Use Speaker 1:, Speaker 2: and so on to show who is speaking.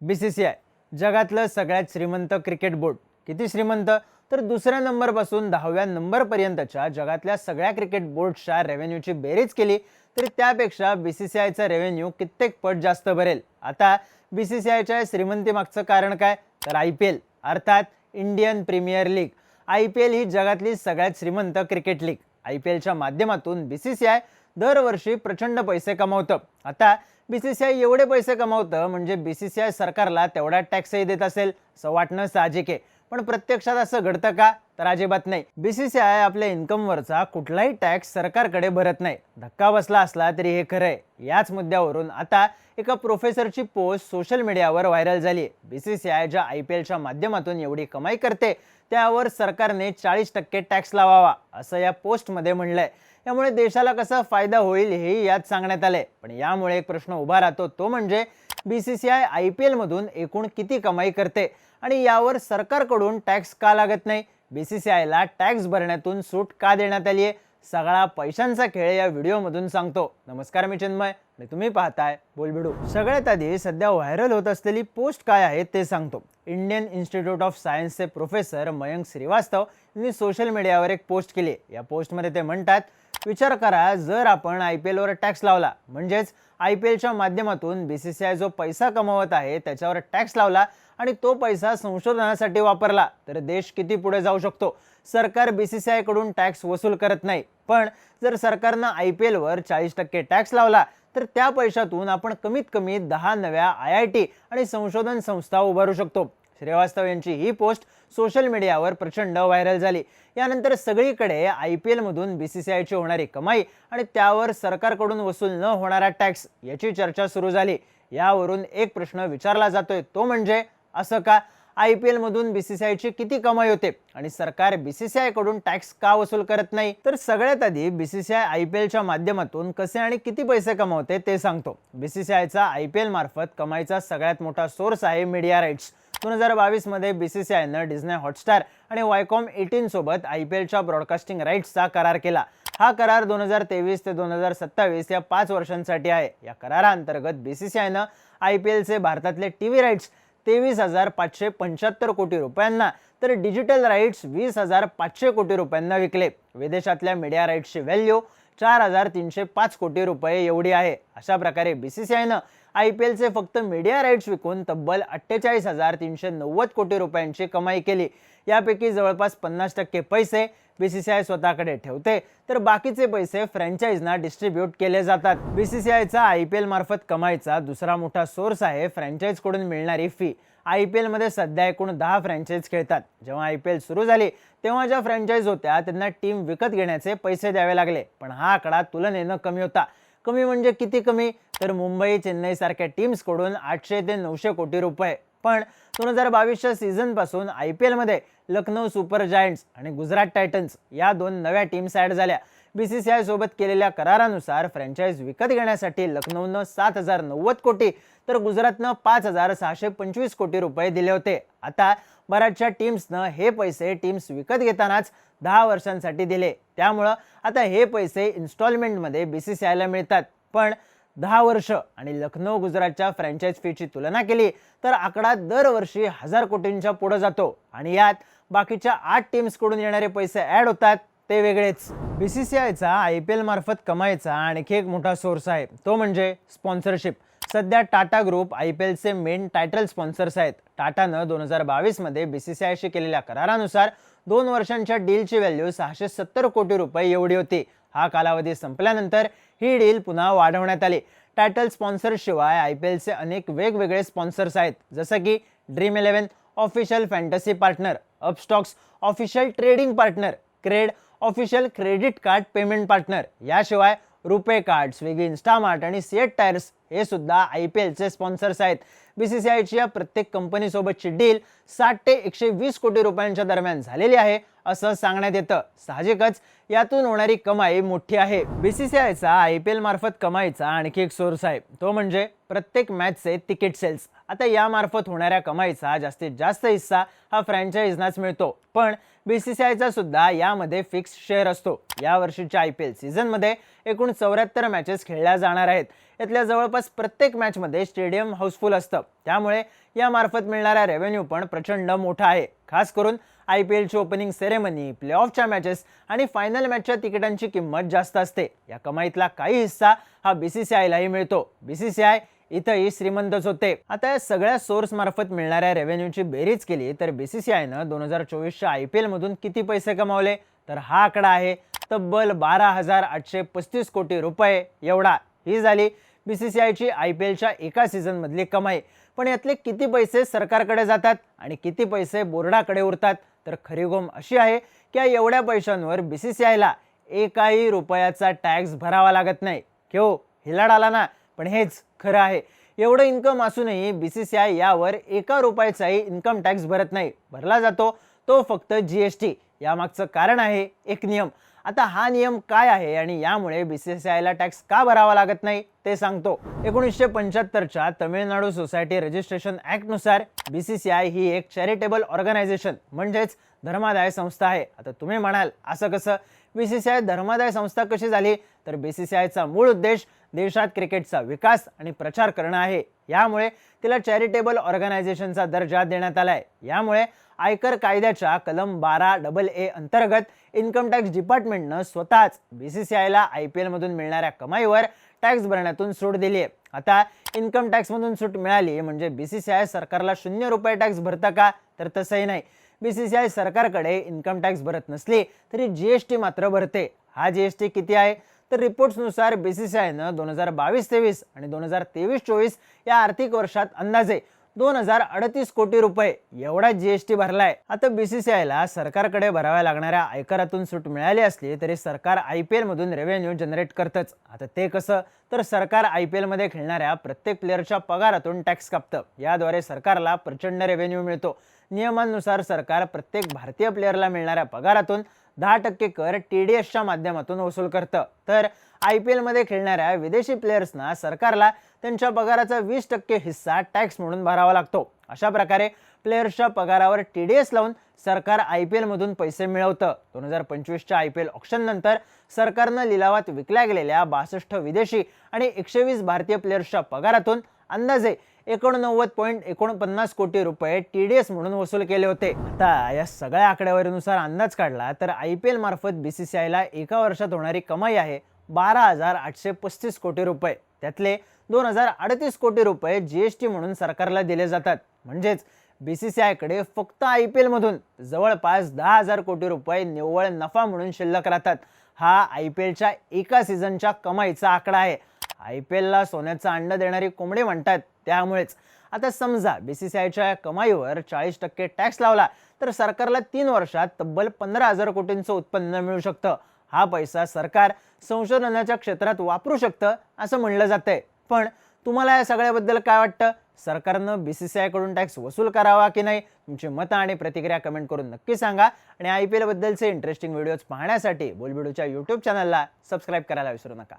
Speaker 1: B C C I. जगातलं सगळ्यात श्रीमंत क्रिकेट बोर्ड. किती श्रीमंत? तर दुसऱ्या नंबरपासून दहाव्या नंबरपर्यंतच्या जगातल्या सगळ्या क्रिकेट बोर्डच्या रेव्हेन्यूची बेरीज केली तरी त्यापेक्षा बी सी सी आयचा रेव्हेन्यू कित्येक पट जास्त भरेल. आता बी सी सी आयच्या श्रीमंतीमागचं कारण काय? तर आय पी एल अर्थात Indian premier league. I P L ही जगातली सगळ्यात श्रीमंत क्रिकेट लीग. आय पी एलच्या माध्यमातून बी सी सी आय दरवर्षी प्रचंड पैसे कमावतं. आता बी सी सी आय एवढे पैसे कमावतं म्हणजे बी सी सी आय सरकारला तेवढा टॅक्सही देत असेल असं वाटणं साहजिक आहे. पण प्रत्यक्षात असं घडतं का? तर अजिबात नाही. बी सी सी आय आपल्या इन्कमवरचा कुठलाही टॅक्स सरकारकडे भरत नाही. धक्का बसला असला तरी हे खरं आहे. याच मुद्द्यावरून आता एका प्रोफेसरची पोस्ट सोशल मीडियावर व्हायरल झाली आहे. बी सी सी आय ज्या आय पी एलच्या माध्यमातून एवढी कमाई करते त्यावर सरकारने चाळीस टक्के टॅक्स लावावा असं या पोस्टमध्ये म्हणलंय. यामुळे देशाला कसा फायदा होईल हेही यात सांगण्यात आलंय. पण यामुळे एक प्रश्न उभा राहतो तो म्हणजे B C C I I P एलमधून एकूण किती कमाई करते? आणि यावर सरकारकडून टॅक्स का लागत नाही? बी सी सी आयला टॅक्स भरण्यातून सूट का देण्यात आली आहे? सगळा पैशांचा खेळ या व्हिडिओमधून सांगतो. नमस्कार मी चिन्मय आणि तुम्ही पाहताय बोलबिडू. सगळ्यात आधी सध्या व्हायरल होत असलेली पोस्ट काय आहे ते सांगतो. इंडियन इन्स्टिट्यूट ऑफ सायन्सचे प्रोफेसर मयंक श्रीवास्तव यांनी सोशल मीडियावर एक पोस्ट केली या पोस्टमध्ये ते म्हणतात विचार करा जर आपण आय पी एलवर टॅक्स लावला म्हणजेच आय पी एलच्या माध्यमातून बी सी सी आय जो पैसा कमवत आहे त्याच्यावर टॅक्स लावला आणि तो पैसा संशोधनासाठी वापरला तर देश किती पुढे जाऊ शकतो? सरकार बी सी सी आयकडून टॅक्स वसूल करत नाही. पण जर सरकारनं आय पी एलवर चाळीस टक्के टॅक्स लावला तर त्या पैशातून आपण कमीत कमी दहा नव्या आय आय टी आणि संशोधन संस्था उभारू शकतो. श्रीवास्तव यांची ही पोस्ट सोशल मीडियावर प्रचंड व्हायरल झाली. यानंतर सगळीकडे आय पी एलमधून बी सी सी आयची होणारी कमाई आणि त्यावर सरकारकडून वसूल न होणारा टॅक्स याची चर्चा सुरू झाली. यावरून एक प्रश्न विचारला जातोय तो म्हणजे असं का? आय पी एलमधून बी सी सी आयची किती कमाई होते आणि सरकार बी सी सी आयकडून टॅक्स का वसूल करत नाही? तर सगळ्यात आधी B C C I I P एलच्या माध्यमातून कसे आणि किती पैसे कमावते ते सांगतो. बी सी सी आयचा आय पी एल मार्फत कमाईचा सगळ्यात मोठा सोर्स आहे मीडिया राईट्स दोन हजार बावीसमध्ये बी सी सी आयनं डिझने हॉटस्टार आणि वायकॉम एटीन सोबत आय पी एलच्या ब्रॉडकास्टिंग राईट्सचा करार केला. हा करार दोन हजार तेवीस ते दोन हजार सत्तावीस या पाच वर्षांसाठी आहे. या कराराअंतर्गत बी सी सी आयनं आय पी एलचे भारतातले टी व्ही राईट्स तेवीस हजार पाचशे पंच्याहत्तर कोटी रुपयांना तर डिजिटल राईट्स वीस हजार पाचशे कोटी रुपयांना विकले. विदेशातल्या मीडिया राईट्सची व्हॅल्यू चार हजार तीनशे पाच कोटी रुपये एवढी आहे. अशा प्रकारे बी सी सी आयनं आय पी एलचे फक्त मीडिया राईट्स विकून तब्बल अठ्ठेचाळीस हजार तीनशे नव्वद कोटी रुपयांची कमाई केली. यापैकी जवळपास पन्नास टक्के पैसे बी सी सी आय स्वतःकडे ठेवते. तर बाकीचे पैसे फ्रँचाईजना डिस्ट्रीब्यूट केले जातात. बी सी सी आयचा आय पी एल मार्फत कमाईचा दुसरा मोठा सोर्स आहे फ्रँचाईजकडून मिळणारी फी आय पी एलमध्ये सध्या एकूण दहा फ्रँचाईज खेळतात. जेव्हा आय पी एल सुरू झाली तेव्हा ज्या फ्रँचाईज होत्या त्यांना टीम विकत घेण्याचे पैसे द्यावे लागले. पण हा आकडा तुलनेनं कमी होता. कमी म्हणजे किती कमी? तर मुंबई चेन्नई सारख्या टीम्सकडून आठशे ते नऊशे कोटी रुपये. पण दोन हजार बावीसच्या सीझनपासून आय पी एलमध्ये लखनौ सुपर जायंट्स आणि गुजरात टायटन्स या दोन नव्या टीम्स ॲड झाल्या. बी सी सी आय सोबत केलेल्या करारानुसार फ्रँचाईज विकत घेण्यासाठी लखनौनं सात हजार नव्वद कोटी तर गुजरातनं पाच हजार सहाशे पंचवीस कोटी रुपये दिले होते. आता बऱ्याचशा टीम्सनं हे पैसे टीम्स विकत घेतानाच दहा वर्षांसाठी दिले. त्यामुळं आता हे पैसे इन्स्टॉलमेंटमध्ये बी सी सी आयला मिळतात. पण दहा वर्ष आणि लखनौ गुजरातच्या फ्रँचाईज फीची तुलना केली तर आकडा दरवर्षी हजार कोटींच्या पुढं जातो. आणि यात बाकीच्या आठ टीम्सकडून येणारे पैसे ॲड होतात ते वेगळेच. बी सी सी आयचा आय पी एल मार्फत आणखी एक मोठा सोर्स आहे. तो म्हणजे स्पॉन्सरशिप सध्या टाटा ग्रुप आय पी एलचे मेन टायटल स्पॉन्सर्स आहेत. टाटानं दोन हजार बावीसमध्ये बी सी सी आयशी केलेल्या करारानुसार दोन वर्षांच्या डीलची व्हॅल्यू सहाशे सत्तर कोटी रुपये एवढी होती. हा कालावधी संपल्यानंतर ही डील पुन्हा वाढवण्यात आली. टायटल स्पॉन्सरशिवाय आय पी एलचे अनेक वेगवेगळे स्पॉन्सर्स आहेत. जसं की Dream Eleven official fantasy partner Upstox official trading partner CRED official credit card payment partner. याशिवाय रुपे कार्ड स्विगी इन्स्टामार्ट आणि सिएट टायर्स हे सुद्धा आय पी एलचे स्पॉन्सर्स आहेत. बी सी सी आयची या प्रत्येक कंपनीसोबतची डील साठ ते एकशे वीस कोटी रुपयांच्या दरम्यान झालेली आहे असं सांगण्यात येतं. साहजिकच यातून होणारी कमाई मोठी आहे. बी सी सी आयचा आय पी एल मार्फत कमाईचा आणखी एक सोर्स आहे. तो म्हणजे प्रत्येक मॅचचे तिकीट सेल्स आता यामार्फत होणाऱ्या कमाईचा जास्तीत जास्त हिस्सा हा फ्रँचायझनाच मिळतो. पण बी सी सी आयचा सुद्धा यामध्ये फिक्स शेअर असतो. या वर्षीच्या आय पी एल सीझनमध्ये एकूण चौऱ्याहत्तर मॅचेस खेळल्या जाणार आहेत. यातल्या जवळपास प्रत्येक मॅचमध्ये स्टेडियम हाऊसफुल असतं. त्यामुळे यामार्फत मिळणारा रेव्हेन्यू पण प्रचंड मोठा आहे. खास करून आय पी एलची ओपनिंग सेरेमनी प्लेऑफच्या मॅचेस आणि फायनल मॅचच्या तिकिटांची किंमत जास्त असते. या कमाईतला काही हिस्सा हा बी सी सी आयलाही मिळतो. बी सी सी आय इथंही श्रीमंतच होते. आता या सगळ्या सोर्स मार्फत मिळणाऱ्या रेव्हेन्यूची बेरीज केली तर बी सी सी आयनं दोन हजार चोवीसच्या आय पी एलमधून किती पैसे कमावले? तर हा आकडा आहे तब्बल बारा हजार आठशे पस्तीस कोटी रुपये एवढा. ही झाली बी सी सी आयची आय पी एलच्या एका सीझनमधली कमाई. पण यातले किती पैसे सरकारकडे जातात आणि किती पैसे बोर्डाकडे उरतात तर खरी गोम अशी आहे की या एवढ्या पैशांवर बी सी सी आयला एकाही रुपयाचा टॅक्स भरावा लागत नाही. क्यो हिलाड आला ना पण हेच खरं आहे. एवढं इन्कम असूनही बी सी सी आय यावर एका रुपयाचाही इन्कम टॅक्स भरत नाही. भरला जातो तो फक्त जी एस टी. यामागचं कारण आहे एक नियम. आता हा नियम काय आहे आणि यामुळे बी सी सी आयला टॅक्स का भरावा लागत नाही ते सांगतो. एकोणीसशे पंच्याहत्तरच्या तमिळनाडू सोसायटी रजिस्ट्रेशन ॲक्टनुसार बी सी सी आय ही एक चॅरिटेबल ऑर्गनायझेशन म्हणजेच धर्मादाय संस्था आहे. आता तुम्ही म्हणाल असं कसं? बी सी सी आय धर्मादाय संस्था कशी झाली? तर बी सी सी आयचा मूळ उद्देश देशात क्रिकेटचा विकास आणि प्रचार करणं आहे. यामुळे तिला चॅरिटेबल ऑर्गनायझेशनचा दर्जा देण्यात आलाय. यामुळे आयकर कायद्याच्या कलम बारा डबल ए अंतर्गत इन्कम टॅक्स डिपार्टमेंटनं स्वतःच बी सी सी आयला आय पी एलमधून मिळणाऱ्या कमाईवर टॅक्स भरण्यातून सूट दिली आहे आता इन्कम टॅक्समधून सूट मिळाली म्हणजे बी सी सी आय सरकारला शून्य रुपये टॅक्स भरतं का? तर तसंही नाही. बी सी सी आय सरकारकडे इन्कम टॅक्स भरत नसली तरी जी एस टी मात्र भरते. हा जी एस टी किती आहे? तर रिपोर्ट्सनुसार बी सी सी आयनं दोन हजार बावीस तेवीस आणि दोन हजार तेवीस चोवीस या आर्थिक वर्षात अंदाजे दोन हजार अडतीस कोटी रुपये एवढा जीएसटी भरलाय. आता बीसीसीआयला सरकारकडे भराव्या लागणाऱ्या आयकरातून सूट मिळाली असली तरी सरकार आय पी एलमधून रेव्हेन्यू जनरेट करतच. आता ते कसं? तर सरकार आय पी एलमध्ये खेळणाऱ्या प्रत्येक प्लेअरच्या पगारातून टॅक्स कापतं. याद्वारे सरकारला प्रचंड रेव्हेन्यू मिळतो. नियमांनुसार सरकार प्रत्येक भारतीय प्लेअरला मिळणाऱ्या पगारातून दहा टक्के कर टी डी एसच्या माध्यमातून वसूल करतं. तर आय पी एलमध्ये खेळणाऱ्या विदेशी प्लेयर्सना सरकारला त्यांच्या पगाराचा वीस टक्के हिस्सा टॅक्स म्हणून भरावा लागतो. अशा प्रकारे प्लेयर्सच्या पगारावर टी डी एस लावून सरकार आय पी एलमधून पैसे मिळवतं. दोन हजार पंचवीसच्या आय पी एल ऑप्शननंतर सरकारनं लिलावात विकल्या गेलेल्या बासष्ट विदेशी आणि एकशे वीस भारतीय प्लेयर्सच्या पगारातून अंदाजे एकोणनव्वद पॉईंट एकोणपन्नास कोटी रुपये टी डी एस म्हणून वसूल केले होते. आता या सगळ्या आकडेवारीनुसार अंदाज काढला तर आय पी एल मार्फत बी सी सी आयला एका वर्षात होणारी कमाई आहे बारा हजार आठशे पस्तीस कोटी रुपये. त्यातले दोन हजार अडतीस कोटी रुपये जी एस टी म्हणून सरकारला दिले जातात. म्हणजेच बी सी सी आयकडे फक्त आय पी एलमधून जवळपास दहा हजार कोटी रुपये निव्वळ नफा म्हणून शिल्लक राहतात. हा आय पी एलच्या एका सीझनच्या कमाईचा आकडा आहे. आय पी एलला सोन्याचं अंड देणारी कोंबडी म्हणतात. त्यामुळेच. आता समजा बी सी सी आयच्या कमाईवर चाळीस टक्के टॅक्स लावला तर सरकारला तीन वर्षात तब्बल पंधरा हजार कोटींचं उत्पन्न मिळू शकतं. हा पैसा सरकार संशोधनाच्या क्षेत्रात वापरू शकतं असं म्हणलं जातंय. पण तुम्हाला या सगळ्याबद्दल काय वाटतं? सरकारनं बी सी सी आयकडून टॅक्स वसूल करावा की नाही? तुमची मतं आणि प्रतिक्रिया कमेंट करून नक्की सांगा. आणि आय पी एलबद्दलचे इंटरेस्टिंग व्हिडिओज पाहण्यासाठी बोलबिडूच्या यूट्यूब चॅनलला सबस्क्राईब करायला विसरू नका.